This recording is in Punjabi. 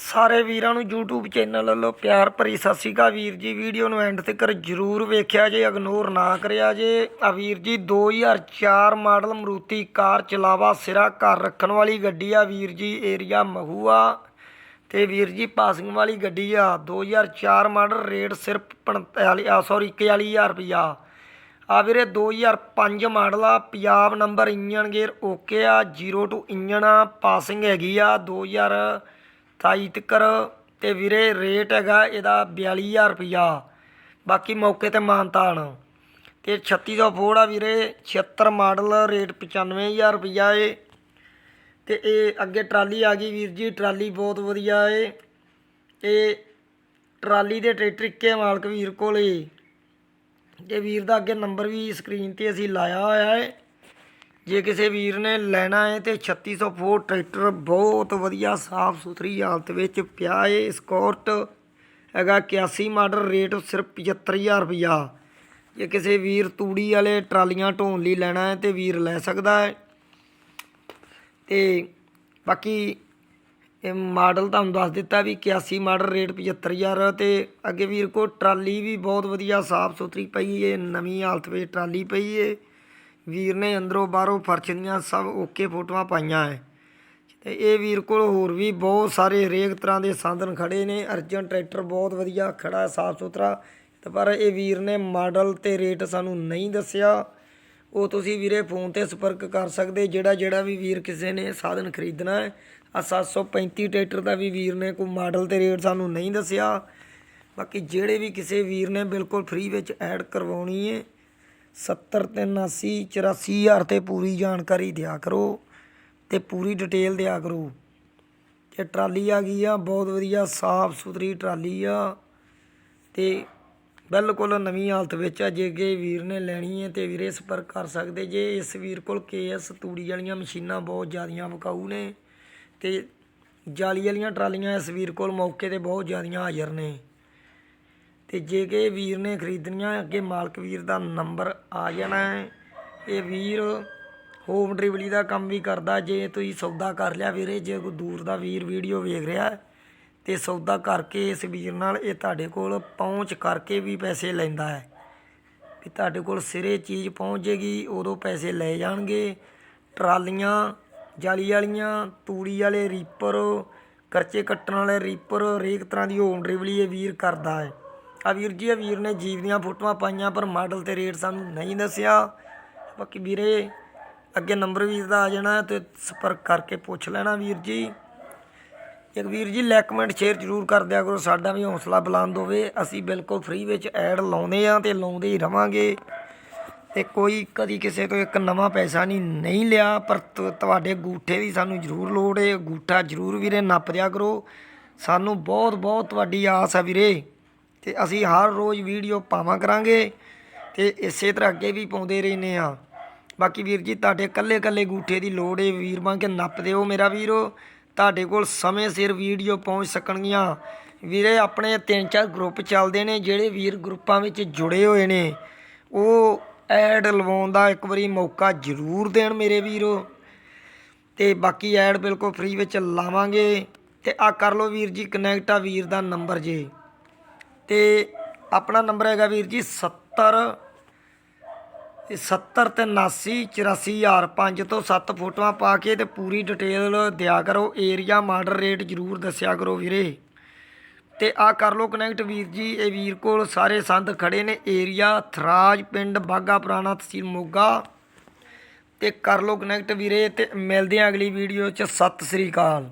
ਸਾਰੇ ਵੀਰਾਂ ਨੂੰ YouTube ਚੈਨਲ ਵੱਲੋਂ ਪਿਆਰ ਭਰੀ ਸਤਿ ਸ਼੍ਰੀ ਅਕਾਲ। ਵੀਰ ਜੀ, ਵੀਡੀਓ ਨੂੰ ਐਂਡ ਤੱਕ ਜਰੂਰ ਵੇਖਿਆ ਜੇ ਇਗਨੋਰ ਨਾ ਕਰਿਆ ਜੇ। ਆ ਵੀਰ ਜੀ 2004 ਮਾਡਲ ਮਰੂਤੀ ਕਾਰ ਚਲਾਵਾ ਸਿਰਾ ਘਰ ਰੱਖਣ ਵਾਲੀ ਗੱਡੀ ਆ ਵੀਰ ਜੀ ਏਰੀਆ ਮਹੂਆ। ਤੇ ਵੀਰ ਜੀ ਪਾਸਿੰਗ ਵਾਲੀ ਗੱਡੀ ਆ 2004 ਮਾਡਲ ਰੇਟ ਸਿਰਫ 45 ਆ ਸੌਰੀ 41000 ਰੁਪਿਆ ਆ ਵੀਰੇ 2005 ਮਾਡਲ ਆ, Punjab number engine gear okay ਆ 0 ਟੂ ਇੰਜਨ ਆ ਪਾਸਿੰਗ ਹੈਗੀ ਆ 2027 ਤੱਕਰ ਅਤੇ ਵੀਰੇ ਰੇਟ ਹੈਗਾ ਇਹਦਾ ਬਿਆਲੀ ਹਜ਼ਾਰ ਰੁਪਈਆ। ਬਾਕੀ ਮੌਕੇ ਤੇ ਮਾਨਤਾਨ। ਛੱਤੀ 3600 ਫੋੜ ਆ ਵੀਰੇ 76 ਮਾਡਲ ਰੇਟ 95000 ਰੁਪਈਆ ਏ। ਅਤੇ ਇਹ ਅੱਗੇ ਟਰਾਲੀ ਆ ਗਈ ਵੀਰ ਜੀ, ਟਰਾਲੀ ਬਹੁਤ ਵਧੀਆ ਏ। ਇਹ ਟਰਾਲੀ ਦੇ ਟਰੈਕਟਰ ਇੱਕੇ ਮਾਲਕ ਵੀਰ ਕੋਲ। ਏ ਤੇ ਵੀਰ ਦਾ ਅੱਗੇ ਨੰਬਰ ਵੀ ਸਕਰੀਨ ਤੇ ਅਸੀਂ ਲਾਇਆ ਹੋਇਆ ਹੈ ਜੇ ਕਿਸੇ ਵੀਰ ਨੇ ਲੈਣਾ ਹੈ ਤੇ 3600 ਫੋਰ ਟਰੈਕਟਰ ਬਹੁਤ ਵਧੀਆ ਸਾਫ਼ ਸੁਥਰੀ ਹਾਲਤ ਵਿੱਚ ਪਿਆ ਹੈ ਸਕਾਟ ਹੈਗਾ 81 ਮਾਡਲ, ਰੇਟ ਸਿਰਫ 75000 ਰੁਪਇਆ ਜੇ ਕਿਸੇ ਵੀਰ ਤੂੜੀ ਵਾਲੇ ਟਰਾਲੀਆਂ ਢੋਣ ਲਈ ਲੈਣਾ ਹੈ ਤੇ ਵੀਰ ਲੈ ਸਕਦਾ ਹੈ। ਤੇ ਬਾਕੀ ਇਹ ਮਾਡਲ ਤੁਹਾਨੂੰ ਦੱਸ ਦਿੱਤਾ ਵੀ 81 ਮਾਡਲ, ਰੇਟ 75000 ਤੇ ਅੱਗੇ ਵੀਰ ਕੋ ਟਰਾਲੀ ਵੀ ਬਹੁਤ ਵਧੀਆ ਸਾਫ਼ ਸੁਥਰੀ ਪਈ ਏ, ਨਵੀਂ ਹਾਲਤ ਵਿੱਚ ਟਰਾਲੀ ਪਈ ਏ। ਵੀਰ ਨੇ ਅੰਦਰੋਂ ਬਾਹਰੋਂ ਫਰਸ਼ ਦੀਆਂ ਸਭ ਓਕੇ ਫੋਟੋਆਂ ਪਾਈਆਂ ਹੈ ਤੇ ਇਹ ਵੀਰ ਕੋਲ ਹੋਰ ਵੀ ਬਹੁਤ ਸਾਰੇ ਹਰੇਕ ਤਰ੍ਹਾਂ ਦੇ ਸਾਧਨ ਖੜੇ ਨੇ। ਅਰਜਨ ਟਰੈਕਟਰ ਬਹੁਤ ਵਧੀਆ ਖੜਾ, ਸਾਫ਼ ਸੁਥਰਾ। ਤੇ ਪਰ ਇਹ ਵੀਰ ਨੇ ਮਾਡਲ ਤੇ ਰੇਟ ਸਾਨੂੰ ਨਹੀਂ ਦੱਸਿਆ। ਉਹ ਤੁਸੀਂ ਵੀਰੇ ਫੋਨ ਤੇ ਸੰਪਰਕ ਕਰ ਸਕਦੇ, ਜਿਹੜਾ ਜਿਹੜਾ ਵੀ ਵੀਰ ਕਿਸੇ ਨੇ ਸਾਧਨ ਖਰੀਦਣਾ ਹੈ ਆ 735 ਟਰੈਕਟਰ ਦਾ ਵੀ ਵੀਰ ਨੇ ਕੋਈ ਮਾਡਲ ਤੇ ਰੇਟ ਸਾਨੂੰ ਨਹੀਂ ਦੱਸਿਆ। ਬਾਕੀ ਜਿਹੜੇ ਵੀ ਕਿਸੇ ਵੀਰ ਨੇ ਬਿਲਕੁਲ ਫ੍ਰੀ ਵਿੱਚ ਐਡ ਕਰਵਾਉਣੀ ਹੈ 70 ਤੇ 79 84000 ਤੇ ਪੂਰੀ ਜਾਣਕਾਰੀ ਦਿਆ ਕਰੋ ਤੇ ਪੂਰੀ ਡਿਟੇਲ ਦਿਆ ਕਰੋ। ਤੇ ਟਰਾਲੀ ਆ ਗਈ ਆ, ਬਹੁਤ ਵਧੀਆ ਸਾਫ਼ ਸੁਥਰੀ ਟਰਾਲੀ ਆ ਤੇ ਬਿਲਕੁਲ ਨਵੀਂ ਹਾਲਤ ਵਿੱਚ ਆ, ਜੇ ਕਿ ਵੀਰ ਨੇ ਲੈਣੀ ਹੈ ਤੇ ਵੀਰੇ ਸੰਪਰਕ ਕਰ ਸਕਦੇ ਜੇ। ਇਸ ਵੀਰ ਕੋਲ ਕੇਐਸ ਤੂੜੀ ਵਾਲੀਆਂ ਮਸ਼ੀਨਾਂ ਬਹੁਤ ਜ਼ਿਆਦੀਆਂ ਵਿਕਾਊ ਨੇ ਤੇ ਜਾਲੀ ਵਾਲੀਆਂ ਟਰਾਲੀਆਂ ਇਸ ਵੀਰ ਕੋਲ ਮੌਕੇ ਤੇ ਬਹੁਤ ਜ਼ਿਆਦੀਆਂ ਹਾਜ਼ਰ ਨੇ। ਤੇ ਜੇ ਕਿ ਵੀਰ ਨੇ ਖਰੀਦਣੀਆਂ, ਅੱਗੇ ਮਾਲਕ ਵੀਰ ਦਾ ਨੰਬਰ ਆ ਜਾਣਾ ਹੈ। ਇਹ ਵੀਰ ਹੋਮ ਡਿਲੀਵਰੀ ਦਾ ਕੰਮ ਵੀ ਕਰਦਾ, ਜੇ ਤੁਸੀਂ ਸੌਦਾ ਕਰ ਲਿਆ ਵੀਰੇ, ਜੇ ਕੋਈ ਦੂਰ ਦਾ ਵੀਰ ਵੀਡੀਓ ਵੇਖ ਰਿਹਾ ਹੈ, ਤੇ ਸੌਦਾ ਕਰਕੇ ਇਸ ਵੀਰ ਨਾਲ ਇਹ ਤੁਹਾਡੇ ਕੋਲ ਪਹੁੰਚ ਕਰਕੇ ਵੀ ਪੈਸੇ ਲੈਂਦਾ ਹੈ। ਵੀ ਤੁਹਾਡੇ ਕੋਲ ਸਿਰੇ ਚੀਜ਼ ਪਹੁੰਚ ਜੇਗੀ ਉਦੋਂ ਪੈਸੇ ਲੈ ਜਾਣਗੇ। ਟਰਾਲੀਆਂ, ਜਾਲੀ ਵਾਲੀਆਂ, ਤੂੜੀ ਵਾਲੇ ਰੀਪਰ ਕਰਚੇ ਕੱਟਣ ਵਾਲੇ ਰੀਪਰ ਹਰੇਕ ਤਰ੍ਹਾਂ ਦੀ ਹੋਮ ਡਿਲੀਵਰੀ ਇਹ ਵੀਰ ਕਰਦਾ ਹੈ। ਆ ਵੀਰ ਜੀ, ਆ ਵੀਰ ਨੇ ਜੀਵ ਦੀਆਂ ਫੋਟੋਆਂ ਪਾਈਆਂ, ਪਰ ਮਾਡਲ ਤੇ ਰੇਟ ਸਾਨੂੰ ਨਹੀਂ ਦੱਸਿਆ। ਬਾਕੀ ਵੀਰੇ, ਅੱਗੇ ਨੰਬਰ ਵੀ ਦਾ ਆ ਜਾਣਾ ਹੈ ਤੇ ਸੰਪਰਕ ਕਰਕੇ ਪੁੱਛ ਲੈਣਾ ਵੀਰ ਜੀ। ਇੱਕ ਵੀਰ ਜੀ ਲਾਈਕ ਕਮੈਂਟ ਸ਼ੇਅਰ ਜ਼ਰੂਰ ਕਰ ਦਿਆ ਕਰੋ, ਸਾਡਾ ਵੀ ਹੌਸਲਾ ਬੁਲੰਦ ਹੋਵੇ। ਅਸੀਂ ਬਿਲਕੁਲ ਫ੍ਰੀ ਵਿੱਚ ਐਡ ਲਾਉਂਦੇ ਆ ਤੇ ਲਾਉਂਦੇ ਹੀ ਰਵਾਂਗੇ। ਤੇ ਕੋਈ ਕਦੀ ਕਿਸੇ ਤੋਂ ਇੱਕ ਨਵਾਂ ਪੈਸਾ ਨਹੀਂ ਨਹੀਂ ਲਿਆ, ਪਰ ਤੁ- ਤੁਹਾਡੇ ਗੂਠੇ ਦੀ ਸਾਨੂੰ ਜ਼ਰੂਰ ਲੋੜ ਹੈ ਗੂਠਾ ਜ਼ਰੂਰ ਵੀਰੇ, ਨੱਪ ਦਿਆ ਕਰੋ। ਸਾਨੂੰ ਬਹੁਤ ਬਹੁਤ ਤੁਹਾਡੀ ਆਸ ਹੈ ਵੀਰੇ। ਤੇ ਅਸੀਂ ਹਰ ਰੋਜ਼ ਵੀਡੀਓ ਪਾਵਾਂ ਕਰਾਂਗੇ ਤੇ ਇਸੇ ਤਰ੍ਹਾਂ ਅੱਗੇ ਵੀ ਪਾਉਂਦੇ ਰਹਿੰਦੇ ਆ ਬਾਕੀ ਵੀਰ ਜੀ, ਤੁਹਾਡੇ ਕੱਲੇ ਕੱਲੇ ਗੂਠੇ ਦੀ ਲੋੜ ਏ, ਵੀਰ ਬਣ ਕੇ ਨੱਪ ਦਿਓ ਮੇਰਾ ਵੀਰੋ। ਤੁਹਾਡੇ ਕੋਲ ਸਮੇਂ ਸਿਰ ਵੀਡੀਓ ਪਹੁੰਚ ਸਕਣਗੀਆਂ। ਵੀਰੇ, ਆਪਣੇ ਤਿੰਨ ਚਾਰ ਗਰੁੱਪ ਚੱਲਦੇ ਨੇ, ਜਿਹੜੇ ਵੀਰ ਗਰੁੱਪਾਂ ਵਿੱਚ ਜੁੜੇ ਹੋਏ ਨੇ। ਉਹ ਐਡ ਲਵਾਉਣ ਦਾ ਇੱਕ ਵਾਰੀ ਮੌਕਾ ਜ਼ਰੂਰ ਦੇਣ ਮੇਰੇ ਵੀਰੋ। ਤੇ ਬਾਕੀ ਐਡ ਬਿਲਕੁਲ ਫ੍ਰੀ ਵਿੱਚ ਲਾਵਾਂਗੇ। ਤੇ ਆ ਕਰ ਲਓ ਵੀਰ ਜੀ ਕਨੈਕਟ ਆ ਵੀਰ ਦਾ ਨੰਬਰ ਜੇ। ਤੇ ਆਪਣਾ ਨੰਬਰ ਹੈਗਾ ਵੀਰ ਜੀ 70 ਇਹ 70 ਤੇ 79 84000 5 ਤੋਂ 7 ਫੋਟੋਆਂ ਪਾ ਕੇ ਤੇ ਪੂਰੀ ਡਿਟੇਲ ਦਿਆ ਕਰੋ, ਏਰੀਆ ਮਾਡਲ ਰੇਟ ਜ਼ਰੂਰ ਦੱਸਿਆ ਕਰੋ ਵੀਰੇ। ਤੇ ਆ ਕਰ ਲਓ ਕਨੈਕਟ ਵੀਰ ਜੀ, ਇਹ ਵੀਰ ਕੋਲ ਸਾਰੇ ਸੰਦ ਖੜੇ ਨੇ, ਏਰੀਆ, ਥਰਾਜ ਪਿੰਡ ਬਾਗਾ ਪੁਰਾਣਾ ਤਹਿਸੀਲ ਮੋਗਾ। ਤੇ ਕਰ ਲਓ ਕਨੈਕਟ ਵੀਰੇ ਤੇ ਮਿਲਦੇ ਆ ਅਗਲੀ ਵੀਡੀਓ ਚ, ਸਤਿ ਸ੍ਰੀ ਅਕਾਲ।